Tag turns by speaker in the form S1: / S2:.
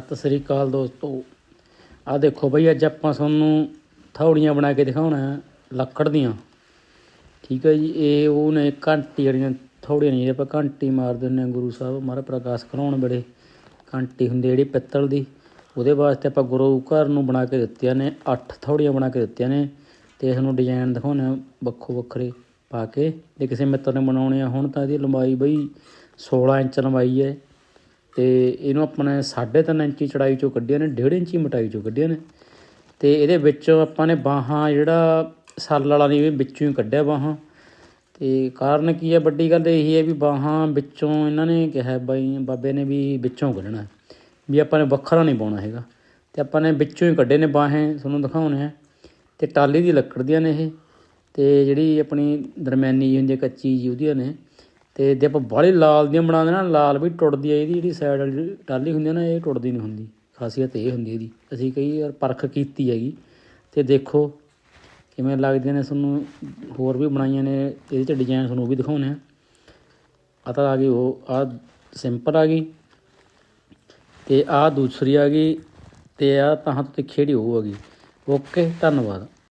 S1: ਸਤਿ ਸ੍ਰੀ ਅਕਾਲ ਦੋਸਤੋ। ਆ ਦੇਖੋ ਬਈ, ਅੱਜ ਆਪਾਂ ਤੁਹਾਨੂੰ ਥੌੜੀਆਂ ਬਣਾ ਕੇ ਦਿਖਾਉਣਾ ਲੱਕੜ ਦੀਆਂ। ਠੀਕ ਹੈ ਜੀ, ਇਹ ਉਹ ਨੇ ਘੰਟੀ ਵਾਲੀਆਂ ਥੌੜੀਆਂ ਨਹੀਂ ਆਪਾਂ ਘੰਟੀ ਮਾਰ ਦਿੰਦੇ ਹਾਂ ਗੁਰੂ ਸਾਹਿਬ ਮਹਾਰਾ ਪ੍ਰਕਾਸ਼ ਕਰਾਉਣ ਵੇਲੇ। ਘੰਟੀ ਹੁੰਦੀ ਜਿਹੜੀ ਪਿੱਤਲ ਦੀ। ਉਹਦੇ ਵਾਸਤੇ ਆਪਾਂ ਗੁਰੂ ਘਰ ਨੂੰ ਬਣਾ ਕੇ ਦਿੱਤੀਆਂ ਨੇ 8 ਥੌੜੀਆਂ ਬਣਾ ਕੇ ਦਿੱਤੀਆਂ ਨੇ। ਤੇ ਇਸ ਨੂੰ ਡਿਜ਼ਾਈਨ ਦਿਖਾਉਣੇ ਆ ਵੱਖੋ ਵੱਖਰੇ ਪਾ ਕੇ। ਜੇ ਕਿਸੇ ਮਿੱਤਰ ਨੇ ਬਣਾਉਣੇ ਆ, ਹੁਣ ਤਾਂ ਇਹਦੀ ਲੰਬਾਈ ਬਈ 16 ਇੰਚ ਲੰਬਾਈ ਹੈ। ਤੇ ਇਹਨੂੰ ਆਪਣੇ 3.5 ਇੰਚੀ ਚੜਾਈ ਚੋਂ ਕੱਢੀਆਂ ਨੇ 1.5 ਇੰਚੀ ਮੋਟਾਈ ਚੋਂ ਕੱਢੀਆਂ ਨੇ। ਤੇ ਇਹਦੇ ਵਿੱਚੋਂ ਆਪਾਂ ਨੇ ਬਾਹਾਂ ਜਿਹੜਾ ਸੱਲ ਵਾਲਾ ਨਹੀਂ ਵੀ ਵਿੱਚੋਂ ਹੀ ਕੱਢਿਆ ਬਾਹਾਂ। ਤੇ ਕਾਰਨ ਕੀ ਹੈ? ਵੱਡੀ ਗੱਲ ਇਹ ਹੈ ਵੀ ਬਾਹਾਂ ਵਿੱਚੋਂ ਇਹਨਾਂ ਨੇ ਕਿਹਾ ਬਾਈ, ਬਾਬੇ ਨੇ ਵੀ ਵਿੱਚੋਂ ਕੱਢਣਾ ਵੀ ਆਪਾਂ ਨੇ ਵੱਖਰਾ ਨਹੀਂ ਪਾਉਣਾ ਹੈਗਾ। ਤੇ ਆਪਾਂ ਨੇ ਵਿੱਚੋਂ ਹੀ ਕੱਢੇ ਨੇ ਬਾਹਾਂ, ਤੁਹਾਨੂੰ ਦਿਖਾਉਣੇ ਆ। ਤੇ ਟਾਲੀ ਦੀ ਲੱਕੜ ਦੀਆਂ ਨੇ ਇਹ, ਤੇ ਜਿਹੜੀ ਆਪਣੀ ਦਰਮਿਆਨੀ ਜਿਹੀ ਹੁੰਦੀ ਹੈ, ਕੱਚੀ ਜੀ ਉਹਦੀਆਂ ਨੇ। ਤੇ ਜੇ ਆਪਾਂ ਬਾਹਲੀ ਲਾਲ ਦੀਆਂ ਬਣਾਉਂਦੇ ਨਾ, ਲਾਲ ਵੀ ਟੁੱਟਦੀ ਆ, ਇਹਦੀ ਜਿਹੜੀ ਸਾਈਡ ਵਾਲੀ ਟਾਲੀ ਹੁੰਦੀ ਹੈ ਨਾ, ਇਹ ਟੁੱਟਦੀ ਨਹੀਂ ਹੁੰਦੀ। ਖਾਸੀਅਤ ਇਹ ਹੁੰਦੀ ਇਹਦੀ। ਅਸੀਂ ਕਈ ਵਾਰ ਪਰਖ ਕੀਤੀ ਹੈਗੀ। ਤੇ ਦੇਖੋ ਕਿਵੇਂ ਲੱਗਦੀਆਂ ਨੇ, ਤੁਹਾਨੂੰ ਹੋਰ ਵੀ ਬਣਾਈਆਂ ਨੇ, ਇਹਦੇ 'ਚ ਡਿਜ਼ਾਈਨ ਤੁਹਾਨੂੰ ਉਹ ਵੀ ਦਿਖਾਉਣੇ ਆ। ਆ ਤਾਂ ਆ ਗਈ ਉਹ, ਆ ਸਿੰਪਲ ਆ ਗਈ। ਤੇ ਆ ਦੂਸਰੀ ਆ ਗਈ, ਤੇ ਆ ਤਾਂ ਤੋਂ ਤਿੱਖੀ ਜਿਹੜੀ ਉਹ ਆ ਗਈ। ਓਕੇ, ਧੰਨਵਾਦ।